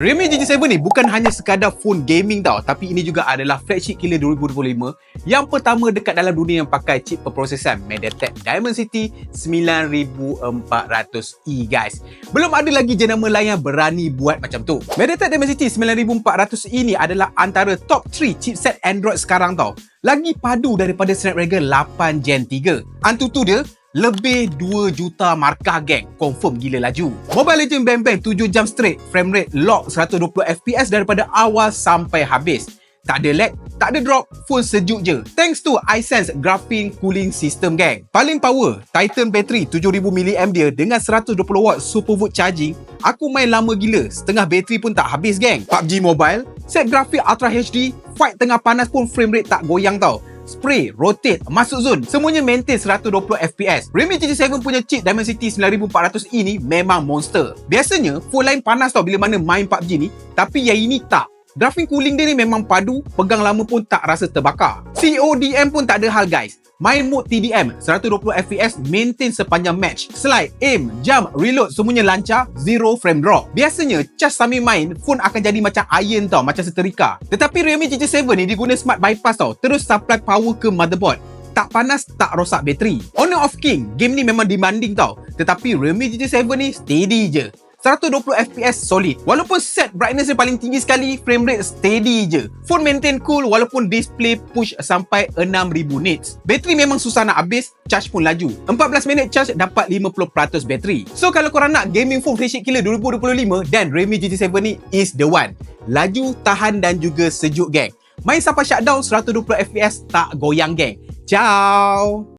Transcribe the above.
Realme GT7 ni bukan hanya sekadar phone gaming tau tapi ini juga adalah flagship killer 2025 yang pertama dekat dalam dunia yang pakai chip perprosesan MediaTek Dimensity 9400E guys. Belum ada lagi jenama lain yang berani buat macam tu. MediaTek Dimensity 9400E ni adalah antara top 3 chipset Android sekarang tau. Lagi padu daripada Snapdragon 8 Gen 3. Antutu dia lebih 2 juta markah geng confirm gila laju Mobile Legend bang bang 7 jam straight frame rate lock 120 fps daripada awal sampai habis tak ada lag, tak ada drop, full sejuk je. Thanks to iSense Graphene Cooling System gang. Paling power, Titan battery 7000 mAh dia dengan 120 watt SuperVolt charging. Aku main lama gila, setengah bateri pun tak habis gang. PUBG Mobile, set grafik Ultra HD, fight tengah panas pun frame rate tak goyang tau spray, rotate, masuk zone. Semuanya maintain 120 FPS. Realme GT7 punya chip Dimensity 9400E ni memang monster. Biasanya, full line panas tau bila mana main PUBG ni. Tapi yang ini tak. Graphing cooling dia ni memang padu, pegang lama pun tak rasa terbakar. CODM pun tak ada hal guys. Main mode TDM 120 FPS maintain sepanjang match. Slide, aim, jump, reload semuanya lancar, zero frame drop. Biasanya charge sambil main phone akan jadi macam iron tau, macam seterika. Tetapi Realme GT7 ni diguna smart bypass tau, terus supply power ke motherboard. Tak panas, tak rosak bateri. Honor of King, game ni memang demanding tau. Tetapi Realme GT7 ni steady je. 120 FPS solid. Walaupun set brightness yang paling tinggi sekali, frame rate steady je. Phone maintain cool walaupun display push sampai 6000 nits. Bateri memang susah nak habis, charge pun laju. 14 minit charge dapat 50% bateri. So kalau korang nak gaming phone flagship killer 2025 dan Realme GT7 ni is the one. Laju, tahan dan juga sejuk geng. Main sampai shutdown 120 FPS tak goyang geng. Ciao.